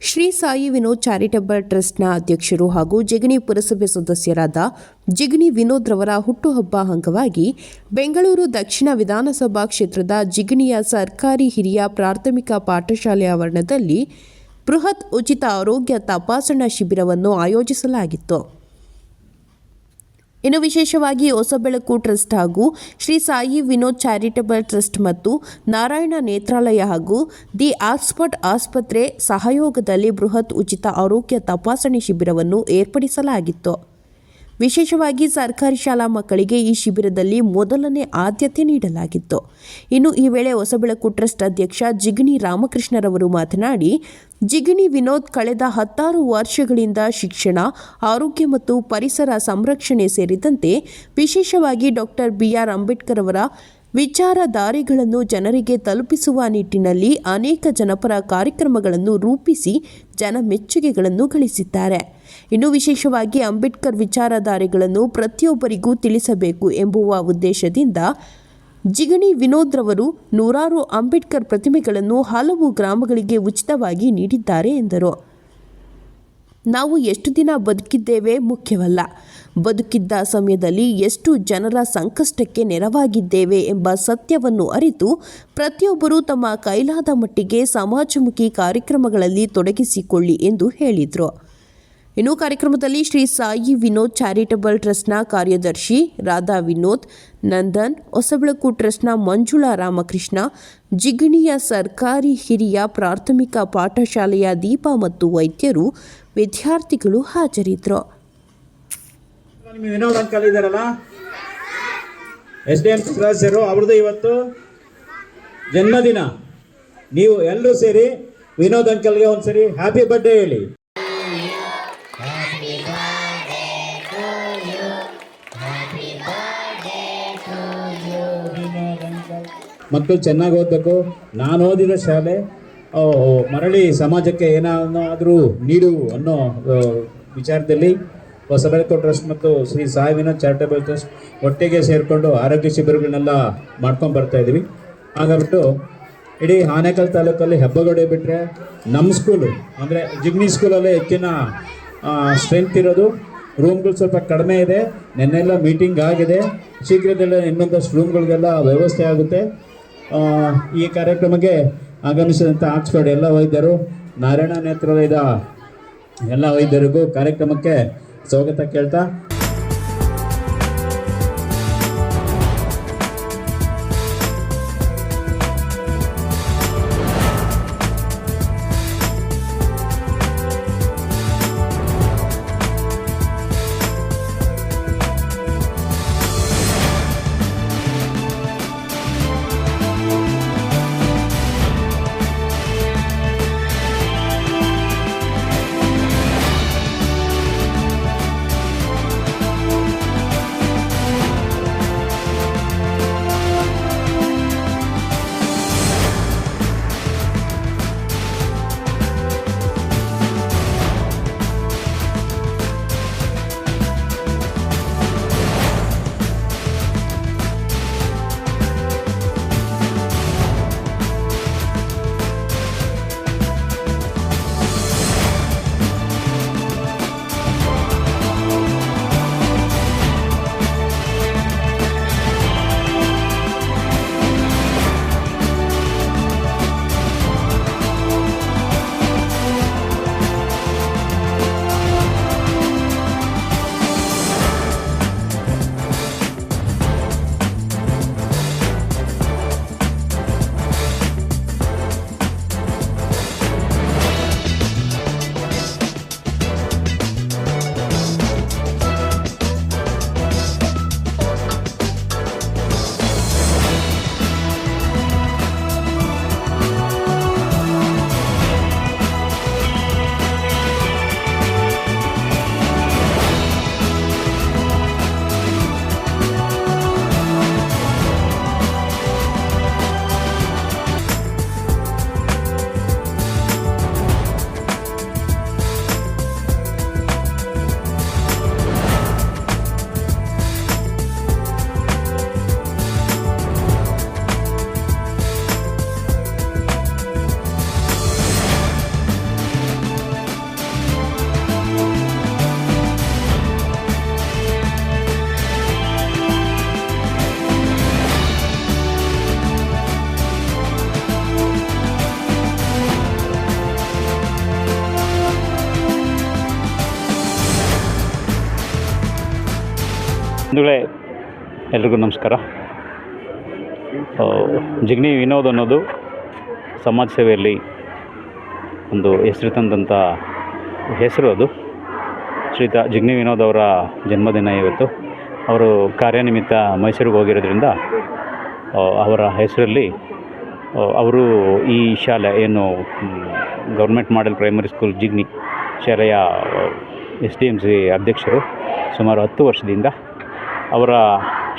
Shri Sai Vinod charitable ಟ್ರಸ್ಟ್ನ ಅಧ್ಯಕ್ಷರು ಹಾಗೂ ಜಿಗಣಿ ಪುರಸಭೆ ಸದಸ್ಯರಾದ ಜಿಗಣಿ ವಿನೋದ್ ರವರ ಹುಟ್ಟುಹಬ್ಬ ಅಂಗವಾಗಿ ಬೆಂಗಳೂರು ದಕ್ಷಿಣ ವಿಧಾನಸಭಾ ಕ್ಷೇತ್ರದ ಜಿಗಣಿಯ ಸರ್ಕಾರಿ ಹಿರಿಯ ಪ್ರಾಥಮಿಕ ಪಾಠಶಾಲೆ ಆವರಣದಲ್ಲಿ ಬೃಹತ್ ಉಚಿತ ಆರೋಗ್ಯ ತಪಾಸಣಾ ಶಿಬಿರವನ್ನು ಆಯೋಜಿಸಲಾಗಿತ್ತು. ಇನ್ನು ವಿಶೇಷವಾಗಿ ಹೊಸಬೆಳಕು ಟ್ರಸ್ಟ್ ಹಾಗೂ ಶ್ರೀ ಸಾಯಿ ವಿನೋದ್ ಚಾರಿಟಬಲ್ ಟ್ರಸ್ಟ್ ಮತ್ತು ನಾರಾಯಣ ನೇತ್ರಾಲಯ ಹಾಗೂ ದಿ ಆಕ್ಸ್ಫರ್ಡ್ ಆಸ್ಪತ್ರೆ ಸಹಯೋಗದಲ್ಲಿ ಬೃಹತ್ ಉಚಿತ ಆರೋಗ್ಯ ತಪಾಸಣೆ ಶಿಬಿರವನ್ನು ಏರ್ಪಡಿಸಲಾಗಿತ್ತು. ವಿಶೇಷವಾಗಿ ಸರ್ಕಾರಿ ಶಾಲಾ ಮಕ್ಕಳಿಗೆ ಈ ಶಿಬಿರದಲ್ಲಿ ಮೊದಲನೇ ಆದ್ಯತೆ ನೀಡಲಾಗಿತ್ತು. ಇನ್ನು ಈ ವೇಳೆ ಹೊಸಬೆಳಕು ಟ್ರಸ್ಟ್ ಅಧ್ಯಕ್ಷ ಜಿಗಣಿ ರಾಮಕೃಷ್ಣರವರು ಮಾತನಾಡಿ, ಜಿಗಣಿ ವಿನೋದ್ ಕಳೆದ ಹತ್ತಾರು ವರ್ಷಗಳಿಂದ ಶಿಕ್ಷಣ, ಆರೋಗ್ಯ ಮತ್ತು ಪರಿಸರ ಸಂರಕ್ಷಣೆ ಸೇರಿದಂತೆ ವಿಶೇಷವಾಗಿ ಡಾಕ್ಟರ್ ಬಿಆರ್ ಅಂಬೇಡ್ಕರ್ ಅವರ ವಿಚಾರಧಾರೆಗಳನ್ನು ಜನರಿಗೆ ತಲುಪಿಸುವ ನಿಟ್ಟಿನಲ್ಲಿ ಅನೇಕ ಜನಪರ ಕಾರ್ಯಕ್ರಮಗಳನ್ನು ರೂಪಿಸಿ ಜನ ಮೆಚ್ಚುಗೆಗಳನ್ನು ಗಳಿಸಿದ್ದಾರೆ. ಇನ್ನು ವಿಶೇಷವಾಗಿ ಅಂಬೇಡ್ಕರ್ ವಿಚಾರಧಾರೆಗಳನ್ನು ಪ್ರತಿಯೊಬ್ಬರಿಗೂ ತಿಳಿಸಬೇಕು ಎಂಬುವ ಉದ್ದೇಶದಿಂದ ಜಿಗಣಿ ವಿನೋದ್ ರವರು ನೂರಾರು ಅಂಬೇಡ್ಕರ್ ಪ್ರತಿಮೆಗಳನ್ನು ಹಲವು ಗ್ರಾಮಗಳಿಗೆ ಉಚಿತವಾಗಿ ನೀಡಿದ್ದಾರೆ ಎಂದರು. ನಾವು ಎಷ್ಟು ದಿನ ಬದುಕಿದ್ದೇವೆ ಮುಖ್ಯವಲ್ಲ. ಬದುಕಿದ್ದ ಸಮಯದಲ್ಲಿ ಎಷ್ಟು ಜನರ ಸಂಕಷ್ಟಕ್ಕೆ ನೆರವಾಗಿದ್ದೇವೆ ಎಂಬ ಸತ್ಯವನ್ನು ಅರಿತು ಪ್ರತಿಯೊಬ್ಬರೂ ತಮ್ಮ ಕೈಲಾದ ಮಟ್ಟಿಗೆ ಸಮಾಜಮುಖಿ ಕಾರ್ಯಕ್ರಮಗಳಲ್ಲಿ ತೊಡಗಿಸಿಕೊಳ್ಳಿ ಎಂದು ಹೇಳಿದರು. ಇನ್ನು ಕಾರ್ಯಕ್ರಮದಲ್ಲಿ ಶ್ರೀ ಸಾಯಿ ವಿನೋದ್ ಚಾರಿಟಬಲ್ ಟ್ರಸ್ಟ್ನ ಕಾರ್ಯದರ್ಶಿ ರಾಧಾ ವಿನೋದ್, ನಂದನ್, ಹೊಸಬೆಳಕು ಟ್ರಸ್ಟ್ನ ಮಂಜುಳಾ ರಾಮಕೃಷ್ಣ, ಜಿಗಣಿಯ ಸರ್ಕಾರಿ ಹಿರಿಯ ಪ್ರಾಥಮಿಕ ಪಾಠಶಾಲೆಯ ದೀಪ ಮತ್ತು ವೈದ್ಯರು, ವಿದ್ಯಾರ್ಥಿಗಳು ಹಾಜರಿದ್ದರು. ಜನ್ಮದಿನ. ನೀವು ಎಲ್ಲರೂ ಸೇರಿ ವಿನೋದ್ ಅಂಕಲ್ಗೆ ಒಂದ್ಸರಿ ಹ್ಯಾಪಿ ಬರ್ಡೇ ಹೇಳಿ. ಮಕ್ಕಳು ಚೆನ್ನಾಗಿ ಓದಬೇಕು. ನಾನು ಓದಿದ ಶಾಲೆ ಮರಳಿ ಸಮಾಜಕ್ಕೆ ಏನಾದರೂ ನೀಡು ಅನ್ನೋ ವಿಚಾರದಲ್ಲಿ ಹೊಸಬೆಳಕು ಟ್ರಸ್ಟ್ ಮತ್ತು Shri Sai charitable charitable trust ಒಟ್ಟಿಗೆ ಸೇರಿಕೊಂಡು ಆರೋಗ್ಯ ಶಿಬಿರಗಳನ್ನೆಲ್ಲ ಮಾಡ್ಕೊಂಡು ಬರ್ತಾ ಇದ್ದೀವಿ. ಹಾಗಾಗ್ಬಿಟ್ಟು ಇಡೀ ಆನೇಕಲ್ ತಾಲೂಕಲ್ಲಿ ಹೆಬ್ಬಗೋಡೆ ಬಿಟ್ಟರೆ ನಮ್ಮ ಸ್ಕೂಲು ಅಂದರೆ ಜಿಗ್ನಿ ಸ್ಕೂಲಲ್ಲೇ ಹೆಚ್ಚಿನ ಸ್ಟ್ರೆಂತ್ ಇರೋದು. ರೂಮ್ಗಳು ಸ್ವಲ್ಪ ಕಡಿಮೆ ಇದೆ. ನಿನ್ನೆಲ್ಲ ಮೀಟಿಂಗ್ ಆಗಿದೆ. ಶೀಘ್ರದಲ್ಲೇ ಇನ್ನೊಂದಷ್ಟು ರೂಮ್ಗಳಿಗೆಲ್ಲ ವ್ಯವಸ್ಥೆ ಆಗುತ್ತೆ. ಈ ಕಾರ್ಯಕ್ರಮಕ್ಕೆ ಆಗಮಿಸಿದಂಥ ಆಕ್ಸ್ಫರ್ಡ್ ಎಲ್ಲ ವೈದ್ಯರು, ನಾರಾಯಣ ನೇತ್ರಾಲಯದ ಎಲ್ಲ ವೈದ್ಯರಿಗೂ ಕಾರ್ಯಕ್ರಮಕ್ಕೆ ಸ್ವಾಗತ ಕೇಳ್ತಾ ಬಂಧುಗಳೇ, ಎಲ್ರಿಗೂ ನಮಸ್ಕಾರ. ಜಿಗ್ನಿ ವಿನೋದ್ ಅನ್ನೋದು ಸಮಾಜ ಸೇವೆಯಲ್ಲಿ ಒಂದು ಹೆಸರು ತಂದಂಥ ಹೆಸರು ಅದು. ಶ್ರೀತ ಜಿಗ್ನಿ ವಿನೋದ್ ಅವರ ಜನ್ಮದಿನ ಇವತ್ತು. ಅವರು ಕಾರ್ಯನಿಮಿತ್ತ ಮೈಸೂರಿಗೆ ಹೋಗಿರೋದ್ರಿಂದ ಅವರ ಹೆಸರಲ್ಲಿ ಅವರು ಈ ಶಾಲೆ ಏನು government model primary school Jigni ಶಾಲೆಯ ಎಸ್ ಡಿ ಎಂ ಸಿ ಅಧ್ಯಕ್ಷರು ಸುಮಾರು ಹತ್ತು ವರ್ಷದಿಂದ ಅವರ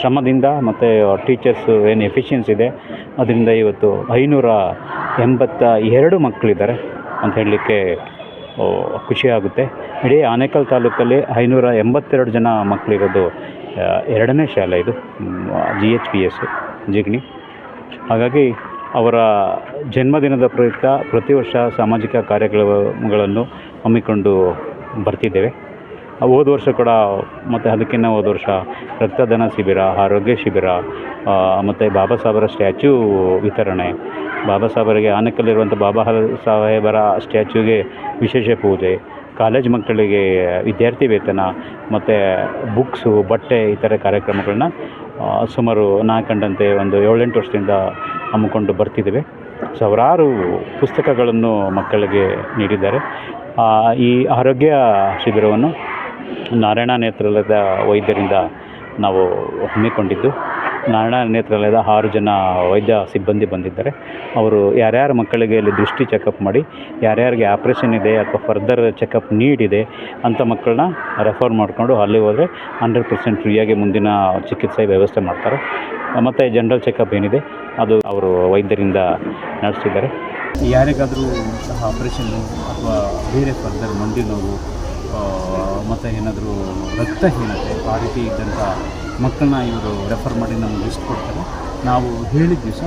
ಶ್ರಮದಿಂದ ಮತ್ತು ಟೀಚರ್ಸು ಏನು ಎಫಿಷಿಯನ್ಸ್ ಇದೆ. ಅದರಿಂದ ಇವತ್ತು ಐನೂರ ಎಂಬತ್ತ ಎರಡು ಮಕ್ಕಳಿದ್ದಾರೆ ಅಂತ ಹೇಳಲಿಕ್ಕೆ ಖುಷಿಯಾಗುತ್ತೆ ಇಡೀ ಆನೇಕಲ್ ತಾಲೂಕಲ್ಲಿ ಐನೂರ ಎಂಬತ್ತೆರಡು ಜನ ಮಕ್ಕಳಿರೋದು ಎರಡನೇ ಶಾಲೆ ಇದು G H P S Jigni. ಹಾಗಾಗಿ ಅವರ ಜನ್ಮದಿನದ ಪ್ರಯುಕ್ತ ಪ್ರತಿ ವರ್ಷ ಸಾಮಾಜಿಕ ಕಾರ್ಯಕ್ರಮಗಳನ್ನು ಹಮ್ಮಿಕೊಂಡು ಬರ್ತಿದ್ದೇವೆ. ಹೋದ ವರ್ಷ ಕೂಡ ಮತ್ತು ಅದಕ್ಕಿಂತ ಹೋದ ವರ್ಷ ರಕ್ತದಾನ ಶಿಬಿರ, ಆರೋಗ್ಯ ಶಿಬಿರ ಮತ್ತು ಬಾಬಾ ಸಾಹೇಬರ ಸ್ಟ್ಯಾಚ್ಯೂ ವಿತರಣೆ. ಬಾಬಾ ಸಾಹೇಬರಿಗೆ ಆನೆಕಲ್ಲಿರುವಂಥ ಬಾಬಾ ಸಾಹೇಬರ ಸ್ಟ್ಯಾಚ್ಯೂಗೆ ವಿಶೇಷ ಪೂಜೆ, ಕಾಲೇಜ್ ಮಕ್ಕಳಿಗೆ ವಿದ್ಯಾರ್ಥಿ ವೇತನ, ಮತ್ತು ಬುಕ್ಸು, ಬಟ್ಟೆ ಈ ಥರ ಕಾರ್ಯಕ್ರಮಗಳನ್ನ ಸುಮಾರು ನಾ ಕಂಡಂತೆ ಒಂದು ಏಳೆಂಟು ವರ್ಷದಿಂದ ಹಮ್ಮಿಕೊಂಡು ಬರ್ತಿದ್ದೇವೆ. ಸಾವಿರಾರು ಪುಸ್ತಕಗಳನ್ನು ಮಕ್ಕಳಿಗೆ ನೀಡಿದ್ದಾರೆ. ಈ ಆರೋಗ್ಯ ಶಿಬಿರವನ್ನು ನಾರಾಯಣ ನೇತ್ರಾಲಯದ ವೈದ್ಯರಿಂದ ನಾವು ಹಮ್ಮಿಕೊಂಡಿದ್ದು. ನಾರಾಯಣ ನೇತ್ರಾಲಯದ ಆರು ಜನ ವೈದ್ಯ ಸಿಬ್ಬಂದಿ ಬಂದಿದ್ದಾರೆ. ಅವರು ಯಾರ್ಯಾರ ಮಕ್ಕಳಿಗೆ ಇಲ್ಲಿ ದೃಷ್ಟಿ ಚೆಕಪ್ ಮಾಡಿ, ಯಾರ್ಯಾರಿಗೆ ಆಪ್ರೇಷನ್ ಇದೆ ಅಥವಾ ಫರ್ದರ್ ಚೆಕಪ್ ನೀಡಿದೆ ಅಂಥ ಮಕ್ಕಳನ್ನ ರೆಫರ್ ಮಾಡಿಕೊಂಡು ಅಲ್ಲಿ ಹೋದರೆ ಹಂಡ್ರೆಡ್ ಪರ್ಸೆಂಟ್ ಫ್ರೀಯಾಗಿ ಮುಂದಿನ ಚಿಕಿತ್ಸೆ ವ್ಯವಸ್ಥೆ ಮಾಡ್ತಾರೆ. ಮತ್ತು ಜನರಲ್ ಚೆಕಪ್ ಏನಿದೆ, ಅದು ಅವರು ವೈದ್ಯರಿಂದ ನಡೆಸಿದ್ದಾರೆ. ಯಾರಿಗಾದರೂ ಆಪ್ರೇಷನ್ನು ಅಥವಾ ಬೇರೆ ಫರ್ದರ್ ಮಂಡಿ ನೋವು ಮತ್ತು ಏನಾದರೂ ರಕ್ತಹೀನತೆ, ಆ ರೀತಿ ಇದ್ದಂಥ ಮಕ್ಕಳನ್ನ ಇವರು ರೆಫರ್ ಮಾಡಿ ನಮ್ಗೆ ಲಿಸ್ಟ್ ಕೊಡ್ತಾರೆ. ನಾವು ಹೇಳಿದ ದಿವಸ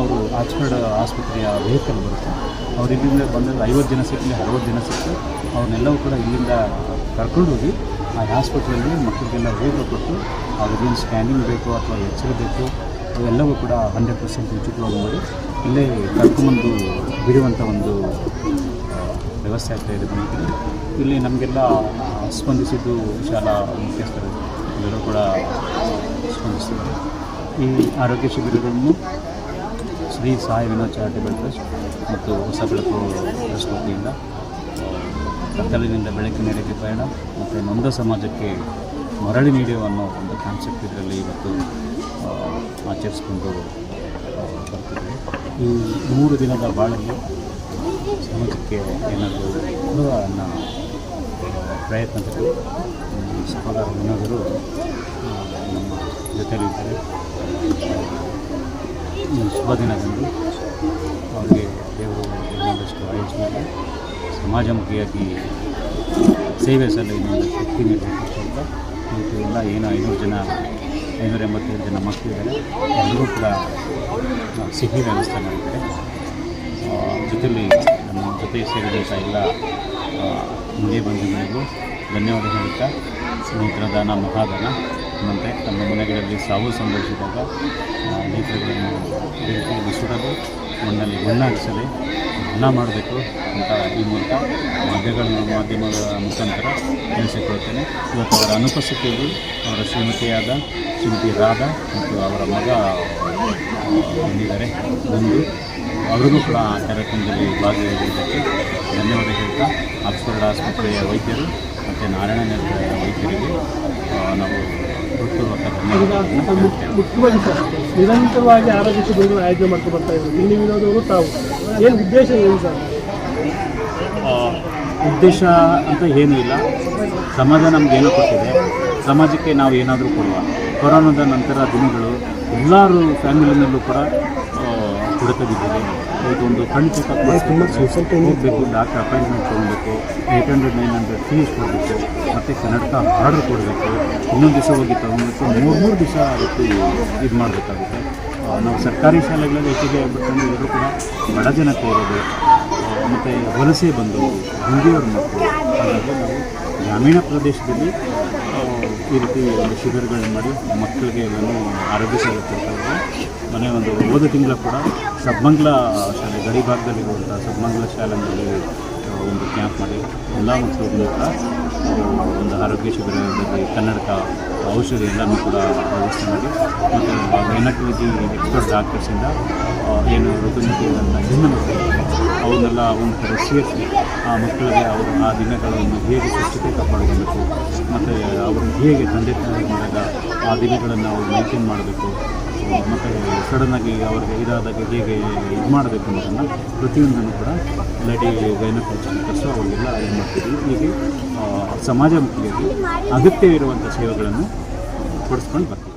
ಅವರು ಆಕ್ಸ್ಫರ್ಡ್ ಆಸ್ಪತ್ರೆಯ ವೆಹಿಕಲ್ ಬರುತ್ತೆ. ಅವ್ರು ಇಲ್ಲಿಂದ ಬಂದಾಗ ಐವತ್ತು ಜನ ಸಿಕ್ಕಲಿ ಅರವತ್ತು ಜನ ಸಿಕ್ಕಲಿ ಅವ್ರನ್ನೆಲ್ಲವೂ ಕೂಡ ಇಲ್ಲಿಂದ ಕರ್ಕೊಂಡು ಹೋಗಿ ಆ ಆಸ್ಪತ್ರೆಯಲ್ಲಿ ಮಕ್ಕಳಿಗೆಲ್ಲ ವೇಗ ಕೊಟ್ಟು ಅವ್ರಿಗೇನು ಸ್ಕ್ಯಾನಿಂಗ್ ಬೇಕು ಅಥವಾ ಎಕ್ಸ್ರೇ ಬೇಕು ಅವೆಲ್ಲವೂ ಕೂಡ ಹಂಡ್ರೆಡ್ ಪರ್ಸೆಂಟ್ ಉಚಿತವಾಗಿ ಮಾಡಿ ಇಲ್ಲೇ ಕರ್ಕೊಂಬಂದು ಬಿಡುವಂಥ ಒಂದು ವ್ಯವಸ್ಥೆ ಆಗ್ತಾ ಇದೆ ಇಲ್ಲಿ ನಮಗೆಲ್ಲ ಸ್ಪಂದಿಸಿದ್ದು ಶಾಲಾ ಮುಖ್ಯಸ್ಥರು. ಎಲ್ಲರೂ ಕೂಡ ಸ್ಪಂದಿಸಿದ್ದಾರೆ. ಈ ಆರೋಗ್ಯ ಶಿಬಿರಗಳನ್ನು ಶ್ರೀ ಸಾಯಿ ವಿನೋದ್ ಚಾರಿಟೇಬಲ್ ಟ್ರಸ್ಟ್ ಮತ್ತು ಹೊಸ ಬೆಳಕು ಟ್ರಸ್ಟ್ ವತಿಯಿಂದ ಕತ್ತಲಿನಿಂದ ಬೆಳಕಿನೆಡೆಗೆ ಪಯಣ ಮತ್ತು ನೊಂದ ಸಮಾಜಕ್ಕೆ ಮರಳಿ ನೀಡುವ ಅನ್ನೋ ಒಂದು ಕಾನ್ಸೆಪ್ಟ್ ಇದರಲ್ಲಿ ಇವತ್ತು ಆಚರಿಸ್ಕೊಂಡು ಈ ಮೂರು ದಿನದ ಬಾಳಲ್ಲಿ ಸಮಾಜಕ್ಕೆ ಏನಾದರೂ ಕೊಡುವ ಅನ್ನೋ ಪ್ರಯತ್ನದಲ್ಲಿ ಸಹೋದರ ವಿನೋದರು ನಮ್ಮ ಜೊತೆಯಲ್ಲಿದ್ದಾರೆ ಶುಭ ದಿನದಂದು ಅವರಿಗೆ ದೇವರು ಇನ್ನೊಂದಷ್ಟು ಆಯುಷ್ ಮಾಡಿ ಸಮಾಜಮುಖಿಯಾಗಿ ಸೇವೆ ಸಲ್ಲ ಇನ್ನೊಂದಷ್ಟು ಶಕ್ತಿ ನೀಡಬೇಕು ಅಂತ ಇವತ್ತು ಎಲ್ಲ ಏನು ಐನೂರು ಜನ, ಐನೂರ ಎಂಬತ್ತೇಳು ಜನ ಮಕ್ಕಳಿದ್ದಾರೆ ಎಲ್ಲರೂ ಕೂಡ ಸಿಹಿ ವ್ಯವಸ್ಥೆ ಮಾಡಿದ್ದಾರೆ. ಜೊತೆಯಲ್ಲಿ ನಮ್ಮ ಜೊತೆ ಸೇರಿದಂಥ ಎಲ್ಲ ಹಿಂದೆ ಬಂಧುಗಳಿಗೂ ಧನ್ಯವಾದ ಹೇಳುತ್ತಾ ನೇತ್ರದಾನ ಮಹಾದಾನ. ಮತ್ತು ತಮ್ಮ ಮನೆಗಳಲ್ಲಿ ಸಾವು ಸಂಭವಿಸಿದಾಗ ನೇತ್ರಗಳನ್ನು ಬೆಂಕಿಯಲ್ಲಿ ಸುಡಲು ಮಣ್ಣಲ್ಲಿ ಮಣ್ಣಾಗಿಸದೆ ಮನ್ನ ಮಾಡಬೇಕು ಅಂತ ಈ ಮೂಲಕ ಮಾಧ್ಯಮಗಳ ಮಾಧ್ಯಮಗಳ ಮುಖಾಂತರ ತಿಳಿಸಿಕೊಳ್ತೇನೆ. ಇವತ್ತು ಅವರ ಅನುಪಸ್ಥಿತಿಯಲ್ಲಿ ಅವರ ಶ್ರೀಮತಿಯಾದ ಶ್ರೀಮತಿ ರಾಧಾ ಮತ್ತು ಅವರ ಮಗ ಬಂದಿದ್ದಾರೆ. ಬಂದು ಅವರಿಗೂ ಕೂಡ ಆ ಕಾರ್ಯಕ್ರಮದಲ್ಲಿ ಭಾಗಿಯಾಗಿದ್ದಕ್ಕೆ ಧನ್ಯವಾದ ಹೇಳ್ತಾ ಆಕ್ಸ್ಫರ್ಡ್ ಆಸ್ಪತ್ರೆಯ ವೈದ್ಯರು ಮತ್ತು ನಾರಾಯಣ ನೇತ್ರಾಲಯದ ವೈದ್ಯರಿಗೆ ನಾವು ಸರ್ ನಿರಂತರವಾಗಿ ಆರೋಗ್ಯ ಶಿಬಿರ ಆಯೋಜನೆ ಮಾಡ್ಕೊಂಡು ಬರ್ತಾ ಇದ್ದಾರೆ. ಇಲ್ಲಿ ವಿನೋದವರು ತಾವು. ಏನು ಉದ್ದೇಶ ಏನು ಸರ್? ಉದ್ದೇಶ ಅಂತ ಏನೂ ಇಲ್ಲ. ಸಮಾಜ ನಮಗೇನು ಕೊಟ್ಟಿದೆ. ಸಮಾಜಕ್ಕೆ ನಾವು ಏನಾದರೂ ಕೊಡುವ. ಕೊರೋನಾದ ನಂತರ ದಿನಗಳು ಎಲ್ಲರೂ ಫ್ಯಾಮಿಲಿನಲ್ಲೂ ಕೂಡ ಆ, ಹೊಡೆತ ಬಿದ್ದಿದೆ ಒಂದು ಕಣ್ಣು ಚೆಕಪ್ ಸೊಸೈಟಿ ಹೋಗಬೇಕು ಡಾಕ್ಟರ್ ಅಪಾಯಿಂಟ್ಮೆಂಟ್ ತೊಗೊಳ್ಬೇಕು eight hundred nine hundred fees ಕೊಡಬೇಕು ಮತ್ತು ಕನ್ನಡಕ ಆರ್ಡರ್ ಕೊಡಬೇಕು. ಇನ್ನೊಂದು ದಿವಸ ಹೋಗಿ ತೊಗೊಬೇಕು ಮೂರು ಮೂರು ದಿವಸ ಅದಕ್ಕೆ ಇದು ಮಾಡಬೇಕಾಗುತ್ತೆ. ನಾವು ಸರ್ಕಾರಿ ಶಾಲೆಗಳಲ್ಲಿ ಹೆಚ್ಚಿಗೆ ಆಗ್ಬೇಕಂದ್ರೆ ಎಲ್ಲರೂ ಕೂಡ ಬಡ ಜನಕ್ಕೆ ಇರೋದು. ಮತ್ತು ವಲಸೆ ಬಂದು ಹಿಂದಿಯವ್ರ ಮಕ್ಕಳು. ಹಾಗಾಗಿ ನಾವು ಗ್ರಾಮೀಣ ಪ್ರದೇಶದಲ್ಲಿ ಈ ರೀತಿ ಒಂದು ಶಿಬಿರಗಳನ್ನು ಮಾಡಿ ಮಕ್ಕಳಿಗೆ ಎಲ್ಲನೂ ಆರೋಗ್ಯ ಸೇವೆ ಮನೆ ಒಂದು ಹೋದ ತಿಂಗಳ ಕೂಡ ಸಬ್ಮಂಗ್ಲ ಶಾಲೆ, ಗಡಿ ಭಾಗದಲ್ಲಿರುವಂಥ ಸಬ್ಮಂಗ್ಲ ಶಾಲೆಯಲ್ಲಿ ಒಂದು ಕ್ಯಾಂಪ್ ಮಾಡಿ ಎಲ್ಲ ಮಕ್ಕಳಿಗೂ ಕೂಡ ಒಂದು ಆರೋಗ್ಯ ಶಿಬಿರದಲ್ಲಿ ಕನ್ನಡಕ ಔಷಧಿ ಎಲ್ಲನೂ ಕೂಡ ವ್ಯವಸ್ಥೆ ಮಾಡಿ ಮತ್ತು ಏನಕ್ಕೆ ಎಕ್ಸ್ಪರ್ಟ್ ಡಾಕ್ಟರ್ಸಿಂದ ಏನು ಏನು ಅಂತ ಹೆಣ್ಣು ಮಕ್ಕಳು ಅವನ್ನೆಲ್ಲ ಅವನ್ನ ಸೇರಿಸಿ, ಆ ಮಕ್ಕಳಿಗೆ ಅವರು ಆ ದಿನಗಳನ್ನು ಹೇಗೆ ಸ್ವಚ್ಛತೆ ಕಾಪಾಡ್ಕೊಬೇಕು ಮತ್ತು ಅವರು ಹೇಗೆ ತಂದೆ ತಾಯಿಗಳಾಗ ಆ ದಿನಗಳನ್ನು ಅವರು ಮೈಂಟೈನ್ ಮಾಡಬೇಕು, ಮತ್ತು ಸಡನ್ನಾಗಿ ಅವ್ರಿಗೆ ಇದಾದಾಗ ಹೇಗೆ ಇದು ಮಾಡಬೇಕು ಅನ್ನೋದನ್ನು ಪ್ರತಿಯೊಂದನ್ನು ಕೂಡ ಲೇಡಿ ಗೈನಕಾಲಜಿಸ್ಟು ಅವರಿಗೆಲ್ಲ ಏನು ಮಾಡ್ತೀವಿ ಹೀಗೆ ಸಮಾಜಮುಖಿಯಲ್ಲಿ ಅಗತ್ಯವಿರುವಂಥ ಸೇವೆಗಳನ್ನು ಕೊಡಿಸ್ಕೊಂಡು ಬರ್ತೀವಿ.